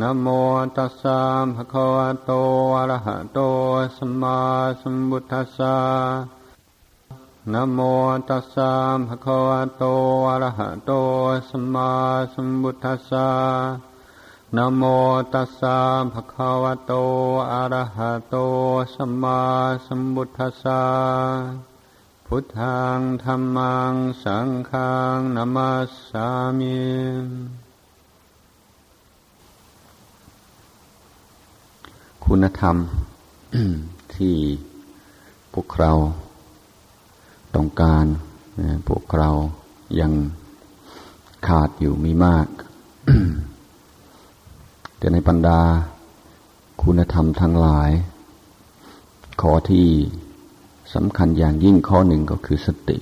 นะโมตัสสะภะคะวะโตอะระหะโตสัมมาสัมพุทธัสสะนะโมตัสสะภะคะวะโตอะระหะโตสัมมาสัมพุทธัสสะนะโมตัสสะภะคะวะโตอะระหะโตสัมมาสัมพุทธัสสะพุทธังธรรมังสังฆังนามัสสามิ คุณธรรมที่พวกเราต้องการพวกเรายังขาดอยู่มีมาก แต่ในบรรดาคุณธรรมทั้งหลาย ข้อที่สำคัญอย่างยิ่งข้อหนึ่งก็คือสติ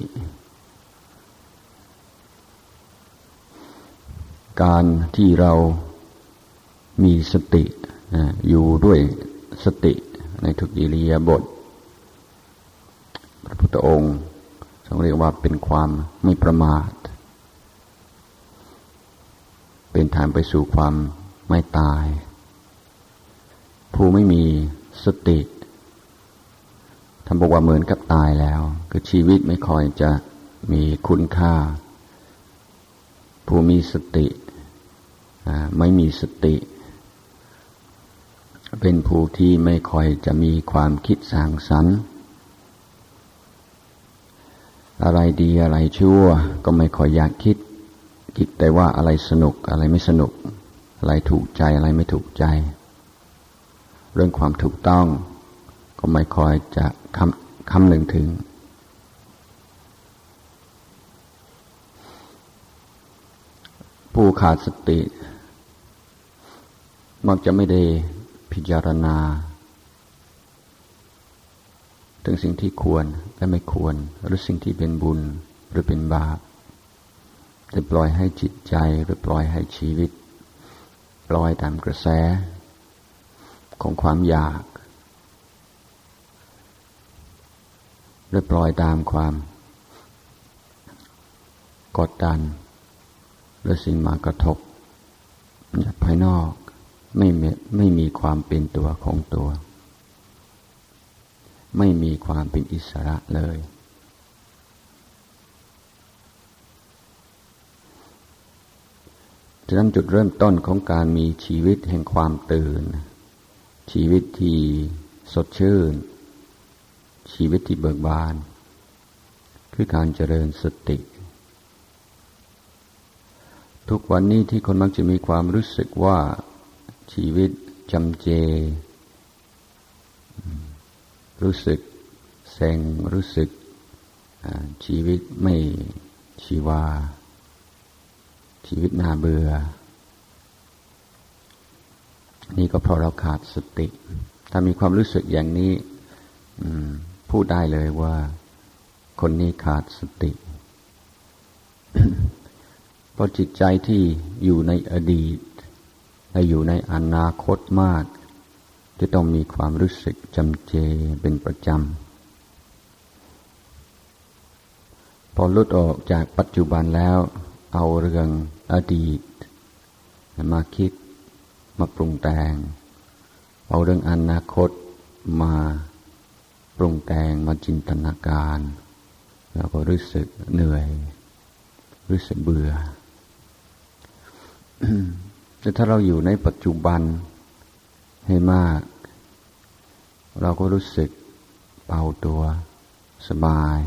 การที่เรามีสติ อยู่ด้วยสติในทุกอิริยาบถพระพุทธองค์ทรงเรียกว่าเป็นความไม่ประมาท เป็นทางไปสู่ความไม่ตาย ผู้ไม่มีสติท่านบอกว่าเหมือนกับตายแล้ว คือชีวิตไม่คอยจะมีคุณค่า ผู้มีสติ ไม่มีสติ เป็นผู้ที่ไม่ค่อยจะมีความคิดสร้างสรรค์ อะไรดีอะไรชั่วก็ไม่ค่อยอยากคิด คิดแต่ว่าอะไรสนุกอะไรไม่สนุก อะไรถูกใจอะไรไม่ถูกใจ เรื่องความถูกต้อง ก็ไม่ค่อยจะคำคำหนึ่งถึง ผู้ขาดสติมักจะไม่ได้ พิจารณา ถึงสิ่งที่ควรและไม่ควร หรือสิ่งที่เป็นบุญหรือเป็นบาปจะปล่อยให้จิตใจหรือปล่อยให้ชีวิตปล่อยตามกระแส ของความอยากหรือปล่อยตามความกดดันหรือสิ่งมากระทบจากภายนอก ไม่ไม่มีความเป็นตัวของตัว ไม่มีความเป็นอิสระเลย ฉะนั้นจุดเริ่มต้นของการมีชีวิตแห่งความตื่น ชีวิตที่สดชื่น ชีวิตที่เบิกบาน คือการเจริญสติทุกวันนี้ที่คนมักจะมีความรู้สึกว่า ชีวิตจำเจ รู้สึกเซ็งรู้สึกชีวิตไม่ชีวา ชีวิตน่าเบื่อ นี่ก็เพราะเราขาดสติ ถ้ามีความรู้สึกอย่างนี้พูดได้เลยว่าคนนี้ขาดสติ เพราะจิตใจที่อยู่ในอดีต และอยู่ในอนาคตมาก จะต้องมีความรู้สึกจำเจเป็นประจำ พอลุดออกจากปัจจุบันแล้ว เอาเรื่องอดีต มาคิดมาปรุงแต่ง เอาเรื่องอนาคตมาปรุงแต่งมาจินตนาการ แล้วก็รู้สึกเหนื่อย รู้สึกเบื่อ แต่ถ้าเราอยู่ในปัจจุบันให้มาก เราก็รู้สึกเบาตัวสบาย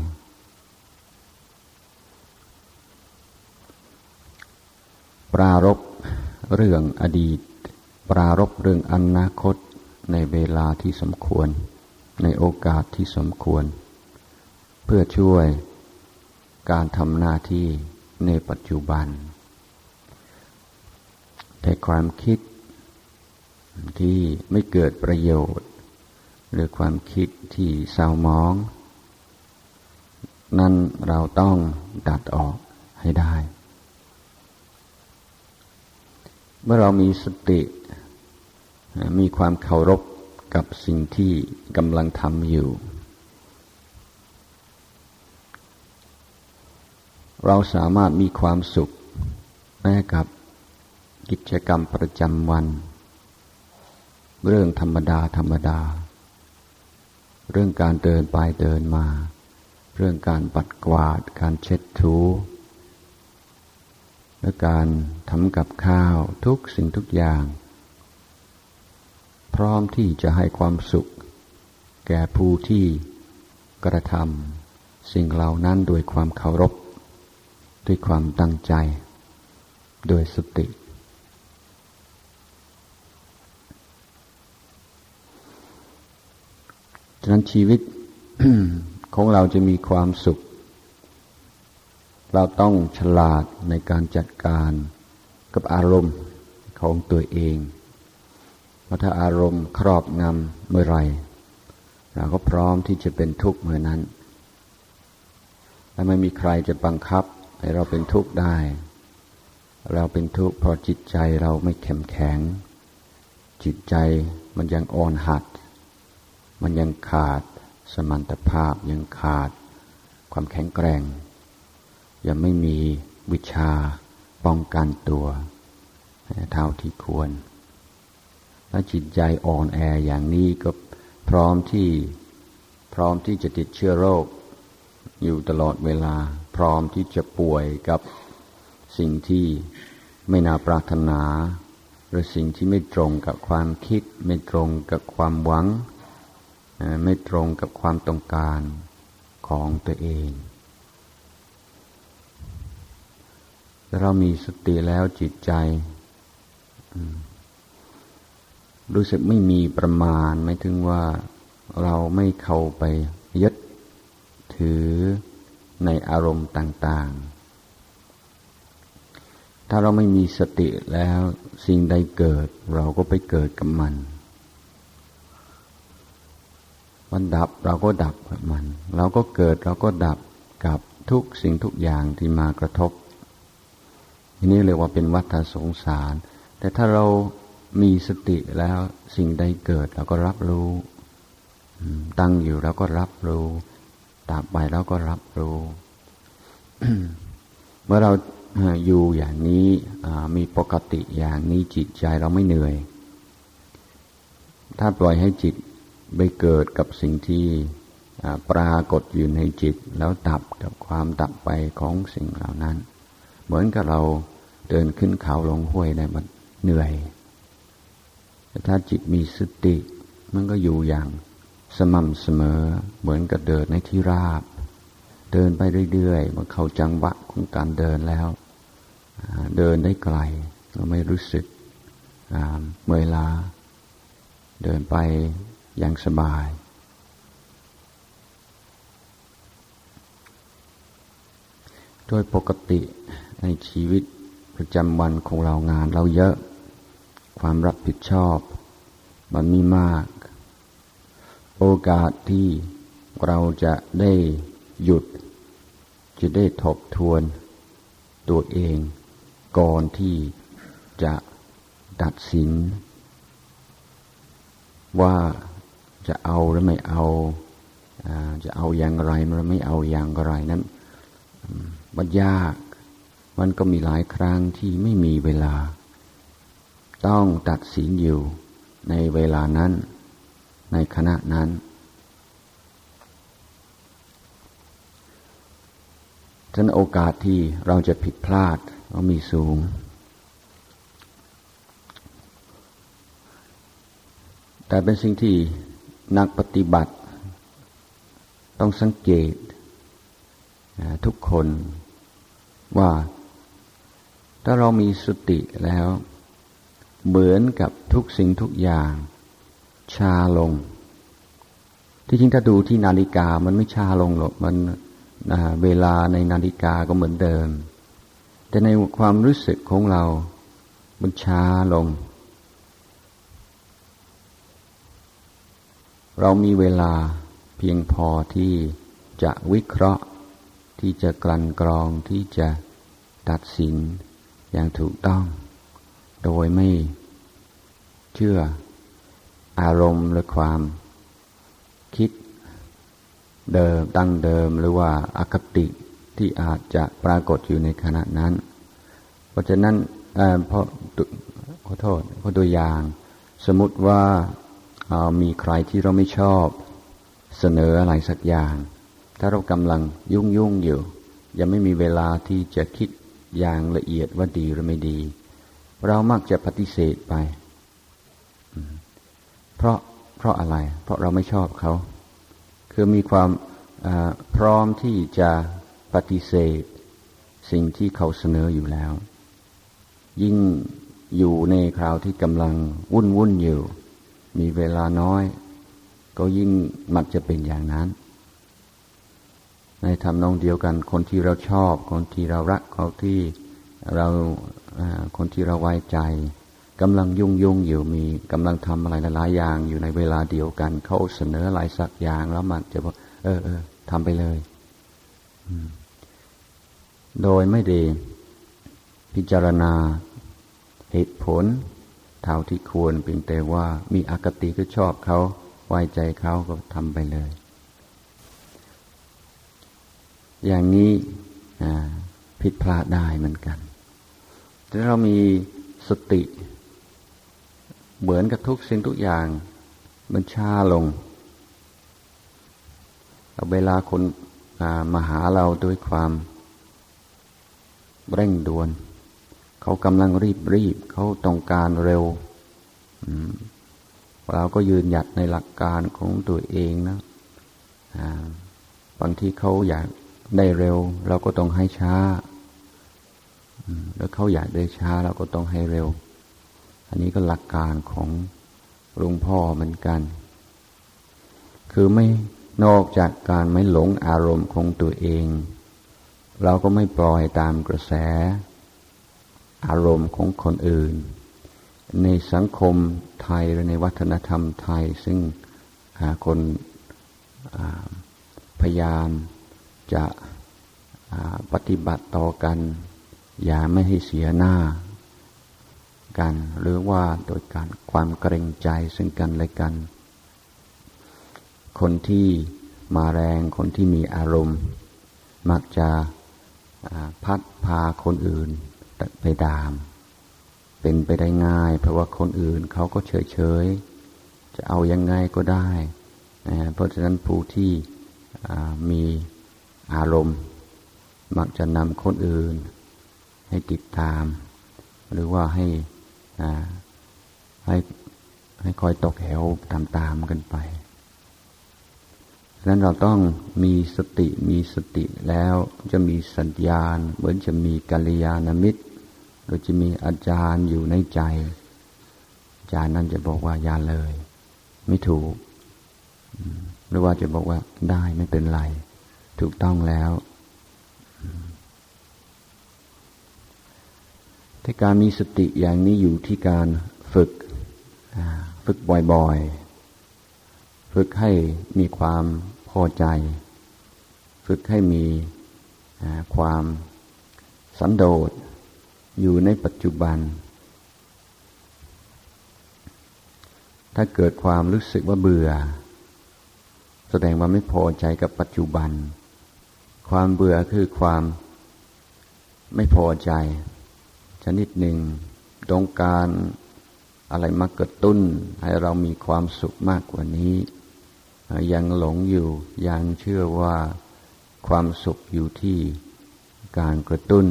ปรารบเรื่องอดีต ปรารบเรื่องอนาคตในเวลาที่สมควร ในโอกาสที่สมควร เพื่อช่วยการทำหน้าที่ในปัจจุบัน แต่ความคิดที่ไม่เกิดประโยชน์ หรือความคิดที่เศร้ามอง นั้นเราต้องดัดออกให้ได้ เมื่อเรามีสติ มีความเคารพกับสิ่งที่กำลังทำอยู่ เราสามารถมีความสุขแม้กับ กิจกรรมประจำวัน เรื่องธรรมดาธรรมดา เรื่องการเดินไปเดินมา เรื่องการปัดกวาด การเช็ดถูและการทำกับข้าวทุกสิ่งทุกอย่าง พร้อมที่จะให้ความสุข แก่ผู้ที่กระทำสิ่งเหล่านั้นด้วยความเคารพ ด้วยความตั้งใจ โดยสติ ฉะนั้นชีวิตของเราจะมีความสุข เราต้องฉลาดในการจัดการกับอารมณ์ของตัวเองเพราะถ้าอารมณ์ครอบงำเมื่อไรเราก็พร้อมที่จะเป็นทุกข์เมื่อนั้น และไม่มีใครจะบังคับให้เราเป็นทุกข์ได้ เราเป็นทุกข์เพราะจิตใจเราไม่เข้มแข็ง จิตใจมันยังอ่อนหัด มันยังขาดสมรรถภาพยังขาด ความแข็งแกร่ง ยังไม่มีวิชาป้องกันตัวเท่าที่ควรและจิตใจอ่อนแออย่างนี้ก็พร้อมที่พร้อมที่จะติดเชื้อโรค อยู่ตลอดเวลา พร้อมที่จะป่วยกับสิ่งที่ไม่น่าปรารถนา หรือสิ่งที่ไม่ตรงกับความคิด ไม่ตรงกับความหวัง ไม่ตรงกับความต้องการของตัวเองเรามีสติแล้วจิตใจ รู้สึกไม่มีประมาณไม่ถึงว่าเราไม่เข้าไปยึดถือในอารมณ์ต่าง ๆ ถ้าเราไม่มีสติแล้วสิ่งใดเกิด เราก็ไปเกิดกับมัน มันดับเราก็ดับมัน เราก็เกิดเราก็ดับกับทุกสิ่งทุกอย่างที่มากระทบทีนี้เรียกว่าเป็นวัฏสงสาร แต่ถ้าเรามีสติแล้วสิ่งใดเกิดเราก็รับรู้ ตั้งอยู่เราก็รับรู้ตาบไปเราก็รับรู้ เมื่อเราอยู่อย่างนี้มีปกติอย่างนี้จิตใจเราไม่เหนื่อย ถ้าปล่อยให้จิต ไปเกิดกับสิ่งที่ปรากฏอยู่ในจิต แล้วดับกับความดับไปของสิ่งเหล่านั้น เหมือนกับเราเดินขึ้นเขาลงห้วยได้มันเหนื่อย แต่ถ้าจิตมีสติ มันก็อยู่อย่างสม่ำเสมอ เหมือนกับเดินในที่ราบ เดินไปเรื่อยๆมันเข้าจังหวะของการเดินแล้ว เดินได้ไกลเราไม่รู้สึกเมื่อยล้าเดินไป อย่างสบาย โดยปกติในชีวิตประจำวันของเรางานเราเยอะ ความรับผิดชอบ มันมีมาก โอกาสที่เราจะได้หยุด จะได้ทบทวนตัวเอง ก่อนที่จะตัดสิน ว่า จะเอาหรือไม่เอาจะเอาอย่างไรหรือไม่เอาอย่างไรนั้นมันยาก มันก็มีหลายครั้งที่ไม่มีเวลา ต้องตัดสินอยู่ในเวลานั้น ในขณะนั้น ฉะนั้นโอกาสที่เราจะผิดพลาดก็มีสูง แต่เป็นสิ่งที่ นักปฏิบัติ ต้องสังเกตทุกคนว่า ถ้าเรามีสติแล้ว เหมือนกับทุกสิ่งทุกอย่าง ชาลง ที่จริงถ้าดูที่นาฬิกามันไม่ชาลงหรอกมันเวลาในนาฬิกาก็เหมือนเดิม แต่ในความรู้สึกของเรามันช้าลง เรามีเวลาเพียงพอที่จะวิเคราะห์ ที่จะกลั่นกรองที่จะตัดสินอย่างถูกต้อง โดยไม่เชื่ออารมณ์หรือความ คิดเดิมตั้งเดิมหรือว่าอาคติที่อาจจะปรากฏอยู่ในขณะนั้น เพราะฉะนั้นเพราะขอโทษเพราะตัวอย่าง สมมติว่า มีใครที่เราไม่ชอบเสนออะไรสักอย่าง ถ้าเรากำลังยุ่งยุ่งอยู่ ยังไม่มีเวลาที่จะคิดอย่างละเอียดว่าดีหรือไม่ดี เรามักจะปฏิเสธไป เพราะเพราะอะไร เพราะเราไม่ชอบเขา คือมีความพร้อมที่จะปฏิเสธ สิ่งที่เขาเสนออยู่แล้ว ยิ่งอยู่ในคราวที่กำลังวุ่นวุ่นอยู่ มีเวลาน้อย ก็ยิ่งมักจะเป็นอย่างนั้น ในทำนองเดียวกัน คนที่เราชอบ คนที่เรารักคนที่เราคนที่เราไว้ใจกำลังยุ่งยุ่งอยู่มีกำลังทำอะไรหลายอย่างอยู่ในเวลาเดียวกัน เขาเสนออะไรสักอย่างแล้วมันจะบอกเออเออทำไปเลยโดยไม่ได้พิจารณาเหตุผล เท่าที่ควรเพียงแต่ว่ามีอคติก็ชอบเขาไว้ใจเขาก็ทำไปเลยอย่างนี้ผิดพลาดได้เหมือนกันแต่เรามีสติ เหมือนกับทุกสิ่งทุกอย่าง มันช้าลง เวลาคนมาหาเราด้วยความเร่งด่วน เขากำลังรีบรีบเขาต้องการเร็วเราก็ยืนหยัดในหลักการของตัวเองนะบางที่เขาอยากได้เร็ว เราก็ต้องให้ช้าแล้วเขาอยากได้ช้าเราก็ต้องให้เร็ว อันนี้ก็หลักการของหลวงพ่อเหมือนกัน คือไม่นอกจากการไม่หลงอารมณ์ของตัวเอง เราก็ไม่ปล่อยตามกระแส อารมณ์ของคนอื่น ในสังคมไทยหรือในวัฒนธรรมไทย ซึ่งคนพยายามจะปฏิบัติต่อกัน อย่าไม่ให้เสียหน้ากัน หรือว่าโดยการความเกรงใจซึ่งกันและกัน คนที่มาแรงคนที่มีอารมณ์ มักจะพัดพาคนอื่น ไปดาม เป็นไปได้ง่าย เพราะว่าคนอื่นเขาก็เฉยเฉยจะเอายังไงก็ได้เพราะฉะนั้นผู้ที่มีอารมณ์ มักจะนำคนอื่น ให้ติดตาม หรือว่าให้ให้ให้คอยตกแถวตามๆกันไป นั้นเราต้องมีสติมีสติแล้วจะมีสัญญาณ เหมือนจะมีกัลยาณมิตรหรือจะมีอาจารย์อยู่ในใจ อาจารย์นั้นจะบอกว่าอย่าเลย ไม่ถูก หรือว่าจะบอกว่าได้ไม่เป็นไร ถูกต้องแล้วแต่การมีสติอย่างนี้อยู่ที่การฝึกฝึกบ่อยๆ ฝึกให้มีความ อใจ ฝึกให้มีความสันโดษอยู่ในปัจจุบัน ถ้าเกิดความรู้สึกว่าเบื่อ แสดงว่าไม่พอใจกับปัจจุบัน ความเบื่อคือความไม่พอใจ ชนิดหนึ่งต้องการอะไรมากระตุ้นให้เรามีความสุขมากกว่านี้ ยังหลงอยู่ยังเชื่อว่าความสุขอยู่ที่การกระตุ้น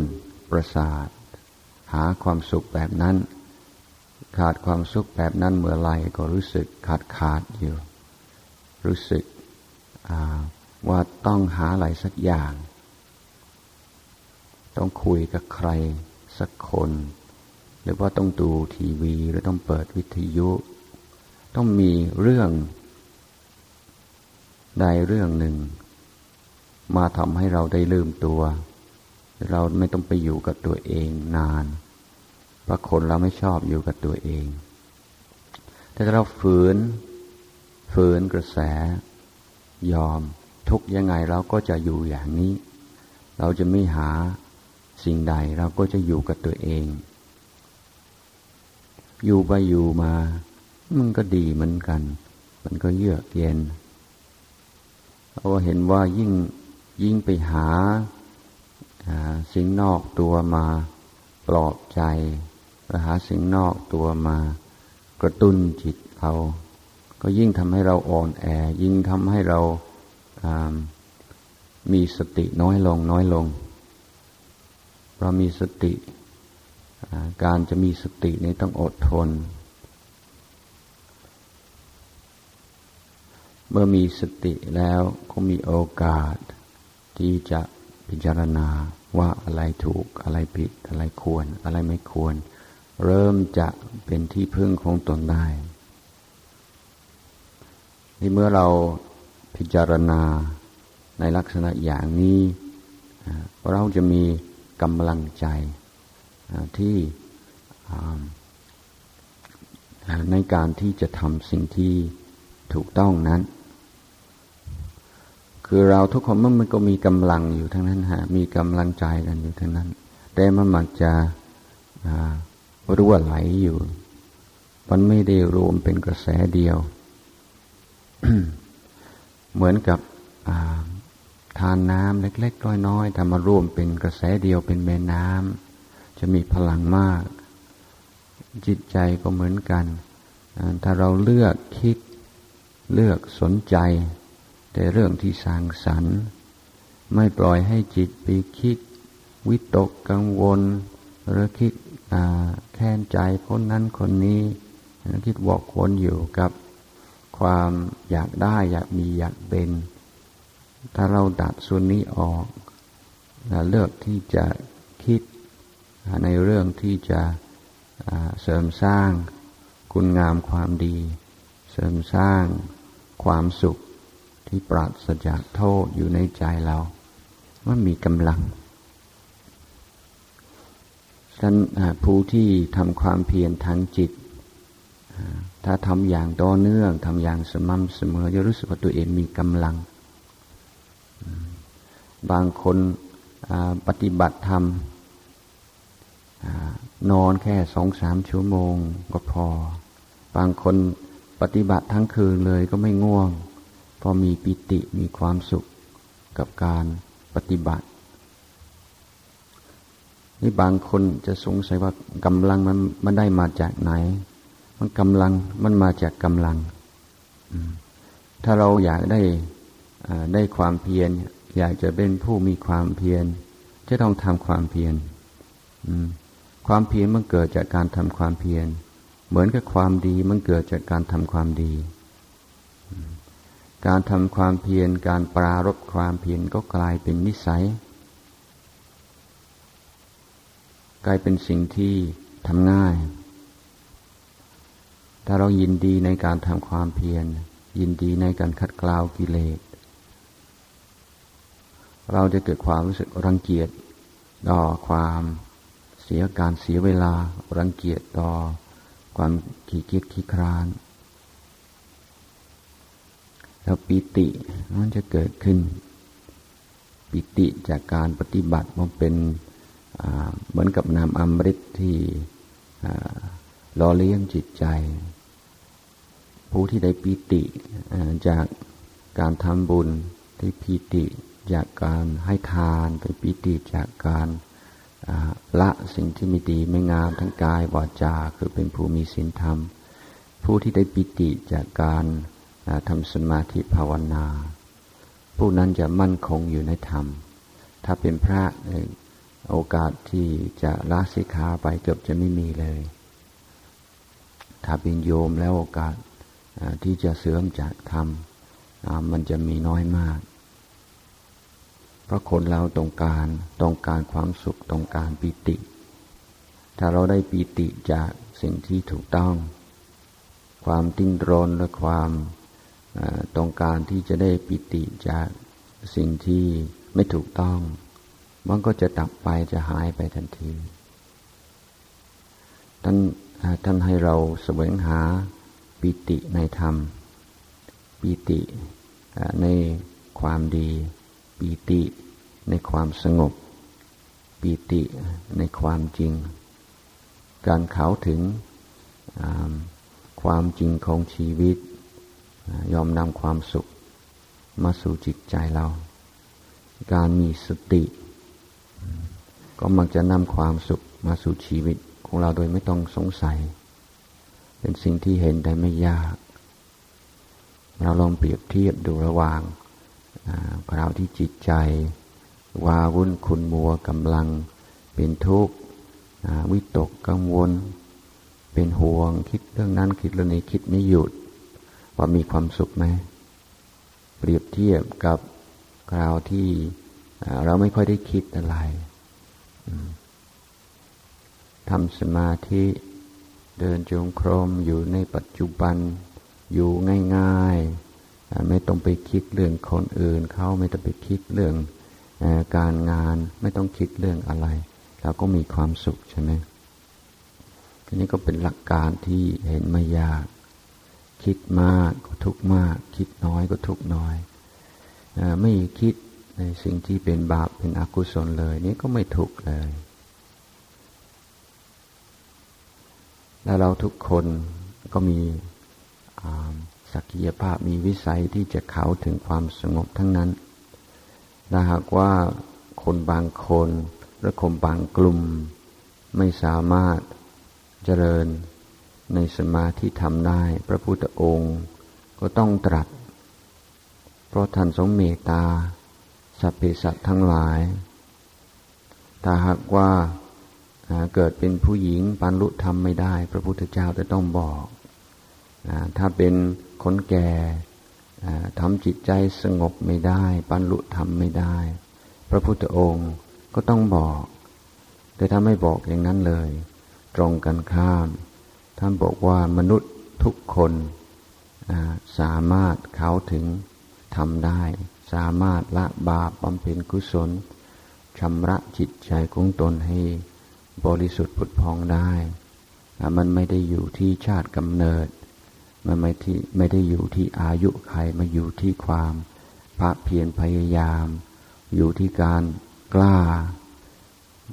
ประสาท หาความสุขแบบนั้น ขาดความสุขแบบนั้นเมื่อไรก็รู้สึกขาดขาดอยู่ รู้สึกว่าต้องหาอะไรสักอย่าง ต้องคุยกับใครสักคน หรือว่าต้องดูทีวีหรือต้องเปิดวิทยุ ต้องมีเรื่อง ใดเรื่องหนึ่ง มาทำให้เราได้ลืมตัว เราไม่ต้องไปอยู่กับตัวเองนานเพราะคนเราไม่ชอบอยู่กับตัวเอง ถ้าเราฝืน ฝืนกระแส ยอม ทุกยังไงเราก็จะอยู่อย่างนี้ เราจะไม่หาสิ่งใดเราก็จะอยู่กับตัวเอง อยู่ไปอยู่มา มันก็ดีเหมือนกัน มันก็เยือกเย็น เราเห็นว่ายิ่งยิ่งไปหาสิ่งนอกตัวมาปลอบใจหรือหาสิ่งนอกตัวมากระตุ้นจิตเรา ก็ยิ่งทำให้เราอ่อนแอ ยิ่งทำให้เรามีสติน้อยลงน้อยลงเรามีสติการจะมีสตินี้ต้องอดทน เมื่อมีสติแล้วก็มีโอกาส ที่จะพิจารณาว่าอะไรถูกอะไรผิดอะไรควร อะไรไม่ควร เริ่มจะเป็นที่พึ่งของตนได้ที่เมื่อเราพิจารณาในลักษณะอย่างนี้ เราจะมีกำลังใจที่ในการที่จะทำสิ่งที่ ถูกต้องนั้น คือเราทุกคนมันก็มีกำลังอยู่ทั้งนั้นฮะมีกำลังใจกันอยู่ทั้งนั้น แต่มันมักจะรั่วไหลอยู่ มันไม่ได้รวมเป็นกระแสเดียว เหมือนกับทานน้ำเล็กๆน้อยๆทำมารวมเป็นกระแสเดียวเป็นแม่น้ำจะมีพลังมาก จิตใจก็เหมือนกัน ถ้าเราเลือกคิด เลือกสนใจ แต่เรื่องที่สร้างสรรค์ ไม่ปล่อยให้จิตไปคิด วิตกกังวล หรือคิดแค้นใจคนนั้นคนนี้คิดวอกวนอยู่กับความอยากได้อยากมีอยากเป็น ถ้าเราดัดส่วนนี้ออกเลือกที่จะคิดในเรื่องที่จะเสริมสร้างคุณงามความดี เสริมสร้าง ความสุขที่ปราศจากโทษอยู่ในใจเราว่ามีกำลังท่านผู้ที่ทำความเพียรทางจิต ถ้าทำอย่างต่อเนื่องทำอย่างสม่ำเสมอจะรู้สึกว่าตัวเองมีกำลัง บางคนปฏิบัติธรรมนอนแค่สองสามชั่วโมงก็พอ บางคน ปฏิบัติทั้งคืนเลยก็ไม่ง่วง พอมีปิติมีความสุขกับการปฏิบัติ นี่บางคนจะสงสัยว่ากำลังมันมันได้มาจากไหน มันกำลังมันมาจากกำลัง ถ้าเราอยากได้ได้ความเพียร อยากจะเป็นผู้มีความเพียร จะต้องทำความเพียรความเพียรมันเกิดจากการทำความเพียร เหมือนกับความดีมันเกิดจากการทำความดี การทำความเพียรการปรารบความเพียรก็กลายเป็นนิสัย กลายเป็นสิ่งที่ทำง่าย ถ้าเรายินดีในการทำความเพียร ยินดีในการคัดกลาวกิเลส เราจะเกิดความรู้สึกรังเกียจต่อความเสียการเสียเวลา รังเกียจต่อ ความขี้เกียจขี้คร้าน แล้วปิติมันจะเกิดขึ้น ปิติจากการปฏิบัติมันเป็นเหมือนกับน้ำอมฤตที่รอเลี้ยงจิตใจ ผู้ที่ได้ปิติจากการทำบุญที่ปิติจากการให้ทานเป็นปิติจากการ ละสิ่งที่ไม่ดีไม่งามทั้งกายวาจาคือเป็นผู้มีศีลธรรม ผู้ที่ได้ปิติจากการทำสมาธิภาวนา ผู้นั้นจะมั่นคงอยู่ในธรรม ถ้าเป็นพระโอกาสที่จะละสิกขาไปเกือบจะไม่มีเลย ถ้าเป็นโยมแล้วโอกาสที่จะเสื่อมจากธรรมมันจะมีน้อยมาก เพราะคนเราต้องการต้องการความสุขต้องการปิติ ถ้าเราได้ปิติจากสิ่งที่ถูกต้อง ความติ้นรนและความต้องการที่จะได้ปิติจากสิ่งที่ไม่ถูกต้อง มันก็จะดับไปจะหายไปทันทีท่านท่านให้เราแสวงหาปิติในธรรม ปิติในความดี ปีติในความสงบ ปีติในความจริง การเขาถึงความจริงของชีวิต ยอมนำความสุขมาสู่จิตใจเรา การมีสติ ก็มักจะนำความสุขมาสู่ชีวิตของเราโดยไม่ต้องสงสัย เป็นสิ่งที่เห็นได้ไม่ยาก เราลองเปรียบเทียบดูระหว่าง คราวที่จิตใจ วาวุ่นคุณมัวกำลัง เป็นทุกข์วิตกกังวล เป็นห่วงคิดเรื่องนั้นคิดเรื่องนี้คิดไม่หยุด ว่ามีความสุขไหมเปรียบเทียบกับคราวที่เราไม่ค่อยได้คิดอะไรทำสมาธิเดินจงกรมอยู่ในปัจจุบันอยู่ง่าย ๆ ไม่ต้องไปคิดเรื่องคนอื่นเขาไม่ต้องไปคิดเรื่องการงานไม่ต้องคิดเรื่องอะไรเราก็มีความสุขใช่ไหมทีนี้ก็เป็นหลักการที่เห็นไม่ยาก คิดมากก็ทุกมาก คิดน้อยก็ทุกน้อยอไม่คิดในสิ่งที่เป็นบาปเป็นอกุศลเลย นี่ก็ไม่ทุกเลยแล้วเราทุกคนก็มี ศักยภาพมีวิสัยที่จะเข้าถึงความสงบทั้งนั้นถ้าหากว่าคนบางคนหรือคนบางกลุ่ม ไม่สามารถเจริญในสมาธิทำได้ พระพุทธองค์ก็ต้องตรัส เพราะท่านทรงเมตตาสัพเพสัตทั้งหลาย ถ้าหากว่าเกิดเป็นผู้หญิงบรรลุธรรมไม่ได้ พระพุทธเจ้าจะต้องบอก ถ้าเป็น คนแก่ทำจิตใจสงบไม่ได้บรรลุธรรมไม่ได้ พระพุทธองค์ก็ต้องบอก แต่ถ้าไม่บอกอย่างนั้นเลย ตรงกันข้าม ท่านบอกว่ามนุษย์ทุกคนสามารถเข้าถึงทำได้ สามารถละบาปบำเพ็ญกุศลชำระจิตใจของตนให้บริสุทธิ์ผุดพองได้ มันไม่ได้อยู่ที่ชาติกำเนิด มันไม่ที่ไม่ได้อยู่ที่อายุใครมาอยู่ที่ความพระเพียรพยายาม อยู่ที่การกล้า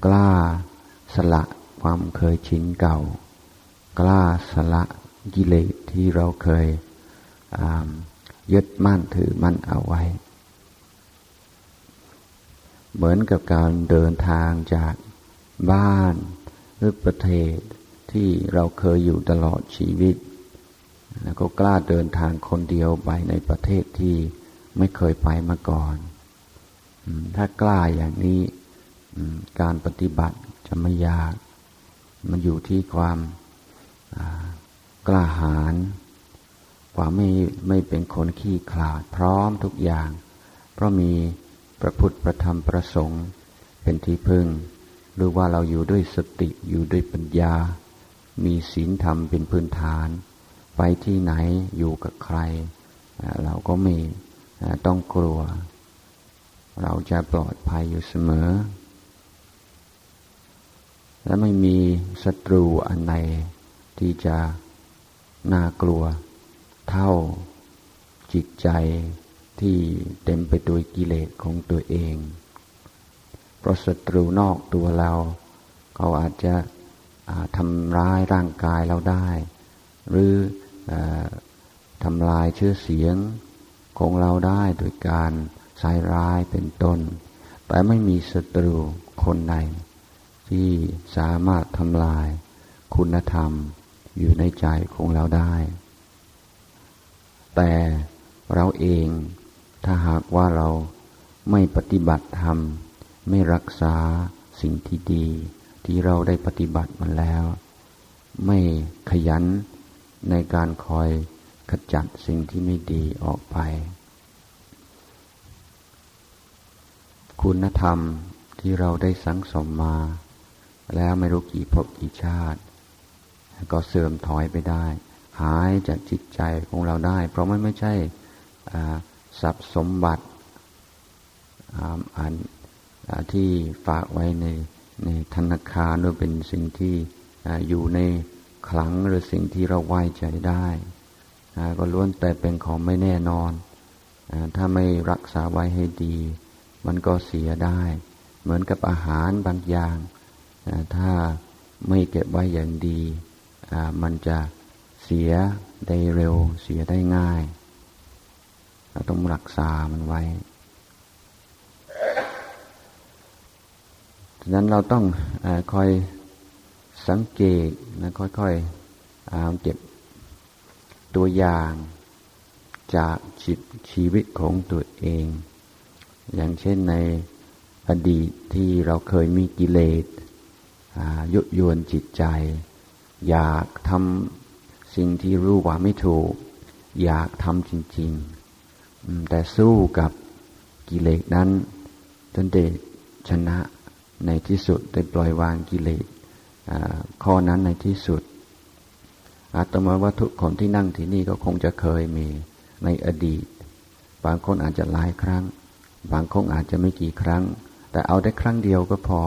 กล้าสละความเคยชินเก่า กล้าสละกิเลสที่เราเคยยึดมั่นถือมั่นเอาไว้ เหมือนกับการเดินทางจากบ้านหรือประเทศที่เราเคยอยู่ตลอดชีวิต แล้วก็กล้าเดินทางคนเดียวไปในประเทศที่ไม่เคยไปมาก่อน ถ้ากล้าอย่างนี้การปฏิบัติจะไม่ยาก มันอยู่ที่ความกล้าหาญความไม่ไม่เป็นคนขี้ขลาดพร้อมทุกอย่าง เพราะมีพระพุทธประธรรมประสงค์ เป็นที่พึ่ง หรือว่าเราอยู่ด้วยสติอยู่ด้วยปัญญา มีศีลธรรมเป็นพื้นฐาน ไปที่ไหนอยู่กับใคร เราก็ไม่ต้องกลัว เราจะปลอดภัยอยู่เสมอ และไม่มีศัตรูอันใดที่จะน่ากลัว เท่าจิตใจที่เต็มไปด้วยกิเลสของตัวเอง เพราะศัตรูนอกตัวเรา เขาอาจจะทำร้ายร่างกายเราได้ หรือ ทำลายชื่อเสียงของเราได้โดยการใส่ร้ายเป็นต้น แต่ไม่มีศัตรูคนใดที่สามารถทำลายคุณธรรมอยู่ในใจของเราได้ แต่เราเองถ้าหากว่าเราไม่ปฏิบัติธรรม ไม่รักษาสิ่งที่ดีที่เราได้ปฏิบัติมาแล้ว ไม่ขยัน ในการคอยขจัดสิ่งที่ไม่ดีออกไป คุณธรรมที่เราได้สังสมมา แล้วไม่รู้กี่ภพกี่ชาติ ก็เสื่อมถอยไปได้ หายจากจิตใจของเราได้ เพราะมันไม่ใช่ทรัพย์สมบัติอันที่ฝากไว้ในในธนาคารหรือเป็นสิ่งที่อยู่ใน ขลังหรือสิ่งที่เราไว้ใจได้ก็ล้วนแต่เป็นของไม่แน่นอนถ้าไม่รักษาไว้ให้ดี มันก็เสียได้ เหมือนกับอาหารบางอย่างถ้าไม่เก็บไว้อย่างดีมันจะเสียได้เร็ว เสียได้ง่ายเราต้องรักษามันไว้ฉะนั้นเราต้องอคอย สังเกตนะค่อยๆเก็บตัวอย่างจากชีชีวิตของตัวเอง อย่างเช่นในอดีตที่เราเคยมีกิเลสยุยวนจิตใจ อยากทำสิ่งที่รู้ว่าไม่ถูก อยากทำจริง ๆ แต่สู้กับกิเลสนั้นจนเดชนะในที่สุดได้ปล่อยวางกิเลส ข้อนั้นในที่สุด อาตมาว่าทุกคนที่นั่งที่นี่ก็คงจะเคยมีในอดีต บางคนอาจจะหลายครั้ง บางคนอาจจะไม่กี่ครั้ง แต่เอาได้ครั้งเดียวก็พอ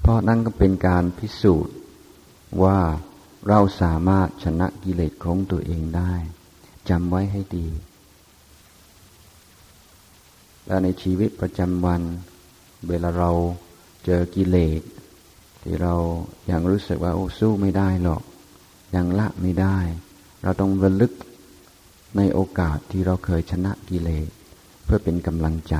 เพราะนั่นก็เป็นการพิสูจน์ว่าเราสามารถชนะกิเลสของตัวเองได้จำไว้ให้ดี และในชีวิตประจำวัน เวลาเราเจอกิเลส ที่เรายัางรู้สึกว่าโอ้สู้ไม่ได้หรอกยังละไม่ได้ เราต้องระลึกในโอกาสที่เราเคยชนะกิเลสเพื่อเป็นกำลังใจ